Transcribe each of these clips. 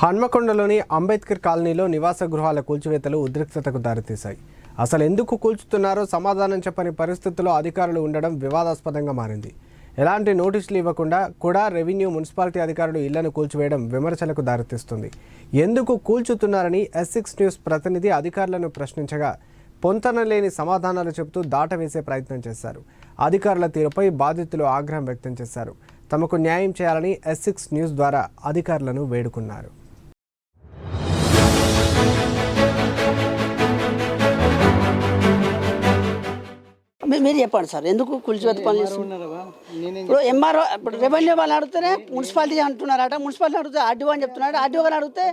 హన్మకొండలోని అంబేద్కర్ కాలనీలో నివాస గృహాల కూల్చివేతలు ఉద్రిక్తతకు దారితీశాయి. అసలు ఎందుకు కూల్చుతున్నారో సమాధానం చెప్పని పరిస్థితుల్లో అధికారులు ఉండడం వివాదాస్పదంగా మారింది. ఎలాంటి నోటీసులు ఇవ్వకుండా కూడా రెవెన్యూ మున్సిపాలిటీ అధికారులు ఇళ్ళను కూల్చివేయడం విమర్శలకు దారితీస్తుంది. ఎందుకు కూల్చుతున్నారని ఎస్ సిక్స్ న్యూస్ ప్రతినిధి అధికారులను ప్రశ్నించగా పొంతన లేని సమాధానాలు చెబుతూ దాటవేసే ప్రయత్నం చేశారు. అధికారుల తీరుపై బాధితులు ఆగ్రహం వ్యక్తం చేశారు. తమకు న్యాయం చేయాలని ఎస్ సిక్స్ న్యూస్ ద్వారా అధికారులను వేడుకున్నారు. మీరు చెప్పండి సార్ ఎందుకు కూల్చివేత పనులు ఇప్పుడు ఎంఆర్ఓ ఇప్పుడు రెవెన్యూ వాళ్ళు అడిగితేనే మున్సిపాలిటీ అంటున్నారట మున్సిపాలిటీ అడిగితే ఆర్డీఓ అని చెప్తున్నాడు ఆర్డీఓ గారు అడిగితే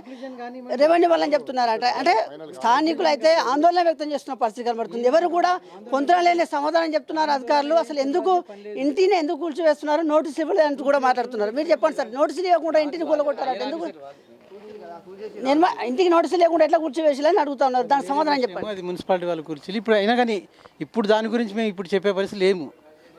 రెవెన్యూ వాళ్ళని చెప్తున్నారట. అంటే స్థానికులు అయితే ఆందోళన వ్యక్తం చేస్తున్న పరిస్థితి కనబడుతుంది. ఎవరు కూడా పొంతన లేని సమాధానం చెప్తున్నారు అధికారులు. అసలు ఎందుకు ఇంటిని ఎందుకు కూల్చివేస్తున్నారు? నోటీస్ ఇవ్వలేదు అంటూ కూడా మాట్లాడుతున్నారు. మీరు చెప్పండి సార్ నోటీసులు ఇవ్వకుండా ఇంటిని కూలగొట్టారట. ఎందుకు నేను ఇంటికి నోటీసులు లేకుండా ఎట్లా కూర్చోవేసాలని అడుగుతా ఉన్నారు. దానికి సమాధానం చెప్పండి. అది మున్సిపాలిటీ వాళ్ళ గురించి. ఇప్పుడు అయినా కానీ ఇప్పుడు దాని గురించి మేము ఇప్పుడు చెప్పే పరిస్థితి లేము.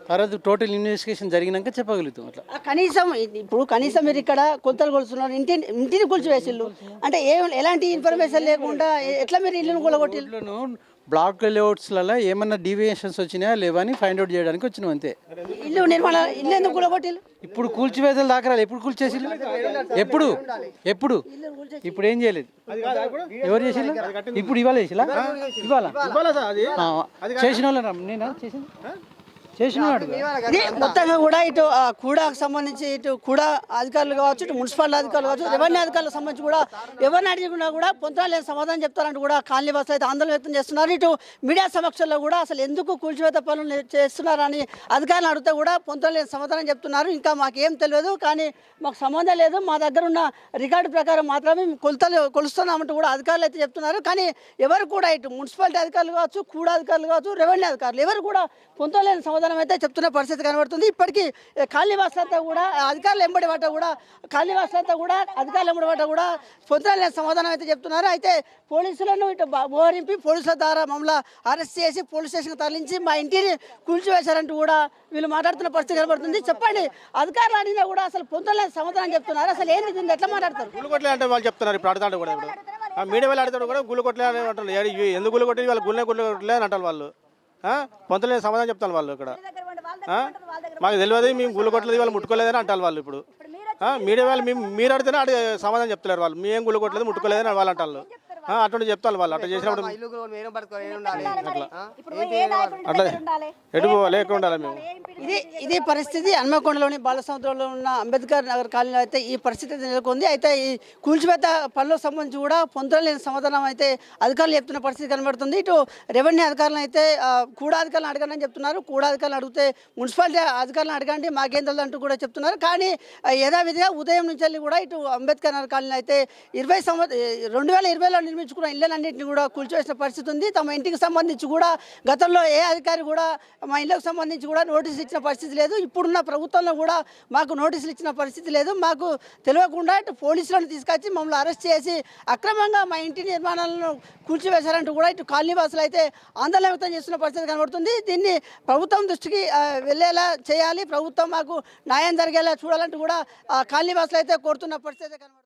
తర్వాత టోటల్ ఇన్వెస్టిగేషన్ జరిగినాక చెప్పగలుగుతాం అట్లా. కనీసం ఇప్పుడు కనీసం మీరు ఇక్కడ కొత్తలు కొలుస్తున్నారు. ఇంటిని ఇంటిని కూల్చివేసిల్లు అంటే ఏ ఎలాంటి ఇన్ఫర్మేషన్ లేకుండా ఎట్లా మీరు ఇల్లును ఇంట్లోనూ బ్లాక్ లేఅవుట్స్లలో ఏమన్నా డీవియేషన్స్ వచ్చినాయా? లేవా అని ఫైండ్ అవుట్ చేయడానికి వచ్చినాం అంతే. ఇల్లు నిర్మాణ ఇల్లు ఎందుకు ఇప్పుడు కూల్చివేతలు దాకా ఎప్పుడు కూల్చేసి ఎప్పుడు? ఎప్పుడు? ఇప్పుడు ఏం చేయలేదు. ఎవరు చేసిల్లు? ఇప్పుడు ఇవాళ చేసిలా ఇవాళ. చేసిన వాళ్ళ నేనా చేసింది. చేసిన వాడు ఇది మొత్తంగా కూడా ఇటు ఆ, కూడాకు సంబంధించి ఇటు కూడా అధికారులు కావచ్చు ఇటు మున్సిపల్ అధికారులు కావచ్చు రెవెన్యూ అధికారులకు సంబంధించి కూడా ఎవరిని అడిగినా కూడా లేని సమాధానం చెప్తారంటూ కూడా కాలనీ బస్సు అయితే ఆందోళన వ్యక్తం చేస్తున్నారు. ఇటు మీడియా సమక్షంలో కూడా అసలు ఎందుకు కూల్చివేత పనులు చేస్తున్నారని అధికారులు అడిగితే కూడా పొంతన లేని సమాధానం చెప్తున్నారు. ఇంకా మాకేం తెలియదు కానీ మాకు సంబంధం లేదు. మా దగ్గర ఉన్న రికార్డు ప్రకారం మాత్రమే కొలతలు కొలుస్తున్నామంటూ కూడా అధికారులు అయితే చెప్తున్నారు. కానీ ఎవరు కూడా ఇటు మున్సిపాలిటీ అధికారులు కావచ్చు కూడా అధికారులు కావచ్చు రెవెన్యూ అధికారులు ఎవరు కూడా పొందలేని సమాధానం అయితే చెప్తున్న పరిస్థితి కనబడుతుంది. ఇప్పటికీ కాలనీ కూడా అధికారులు ఎంబడి వాట కూడా కాలనీ వాసులంతా కూడా అధికారులు ఎంబడి వాట కూడా పొందలేని సమాధానం అయితే చెప్తున్నారు. అయితే పోలీసులను ఇటు మోహరింపి పోలీసుల ద్వారా మమ్మల్ని అరెస్ట్ చేసి పోలీస్ స్టేషన్కి తరలించి మా ఇంటిని కూల్చివేశారంటూ కూడా వీళ్ళు మాట్లాడుతున్న పరిస్థితి కనబడుతుంది. చెప్పండి అధికారులు అడిగినా కూడా అసలు పొందలేని సమాధానం చెప్తున్నారు. అసలు ఏంది దీన్ని? ఎట్లా మాట్లాడతారు? గుళ్ళు అంటే వాళ్ళు చెప్తున్నారు ఇప్పుడు ఆడతాడు కూడా ఇప్పుడు. మీడియా వాళ్ళు ఆడతాడు కూడా గుళ్ళు కొట్టలే అని అంటారు ఎందుకు గుళ్ళు వాళ్ళు గుళ్ళే గుళ్ళు కొట్టలే అని అంటారు వాళ్ళు. ఆ? పొంతలేని సమాధానం చెప్తాను వాళ్ళు ఇక్కడ? మాకు తెలియదు మేము గుళ్ళు కొట్టలేదు వాళ్ళు ముట్టుకోలేదని అంటారు వాళ్ళు ఇప్పుడు? మీడియా వాళ్ళు మేము మీరు అడితేనే అడిగే సమాధానం చెప్తలేరు వాళ్ళు మేము గుళ్ళు కొట్టలేదు ముట్టుకోలేదని వాళ్ళు అంటారు అటువంటి చెప్తాను వాళ్ళు. అట్లా చేసినప్పుడు ఎటు మేము. ఇది ఇది పరిస్థితి హన్మకొండలోని బాలసముద్రంలో ఉన్న అంబేద్కర్ నగర్ కాలనీలో అయితే ఈ పరిస్థితి అయితే నెలకొంది. అయితే ఈ కూల్చివేత పనులకు సంబంధించి కూడా పొందలేని సమాధానం అయితే అధికారులు చెప్తున్న పరిస్థితి కనబడుతుంది. ఇటు రెవెన్యూ అధికారులను అయితే కూడా అధికారులను అడగండి అని చెప్తున్నారు. కూడా అధికారులను అడిగితే మున్సిపాలిటీ అధికారులను అడగండి మాకేం తెలియదు అంటూ కూడా చెప్తున్నారు. కానీ యథావిధిగా ఉదయం నుంచి వెళ్ళి కూడా ఇటు అంబేద్కర్ నగర్ కాలనీ అయితే ఇరవై సంవత్సరం రెండు వేల ఇరవైలో నిర్మించుకున్న ఇళ్ళన్నింటినీ కూడా కూల్చోసిన పరిస్థితి ఉంది. తమ ఇంటికి సంబంధించి కూడా గతంలో ఏ అధికారి కూడా మా ఇళ్ళకు సంబంధించి కూడా నోటీసులు ఇచ్చిన పరిస్థితి లేదు. ఇప్పుడున్న ప్రభుత్వంలో కూడా మాకు నోటీసులు ఇచ్చిన పరిస్థితి లేదు. మాకు తెలియకుండా ఇటు పోలీసులను తీసుకొచ్చి మమ్మల్ని అరెస్ట్ చేసి అక్రమంగా మా ఇంటి నిర్మాణాలను కూల్చివేశారంటూ కూడా ఇటు కాలనీవాసులు అయితే ఆందోళన వ్యక్తం చేస్తున్న పరిస్థితి కనబడుతుంది. దీన్ని ప్రభుత్వం దృష్టికి వెళ్ళేలా చేయాలి. ప్రభుత్వం మాకు న్యాయం జరిగేలా చూడాలంటూ కూడా కాలనీవాసులు అయితే కోరుతున్న పరిస్థితి కనబడుతుంది.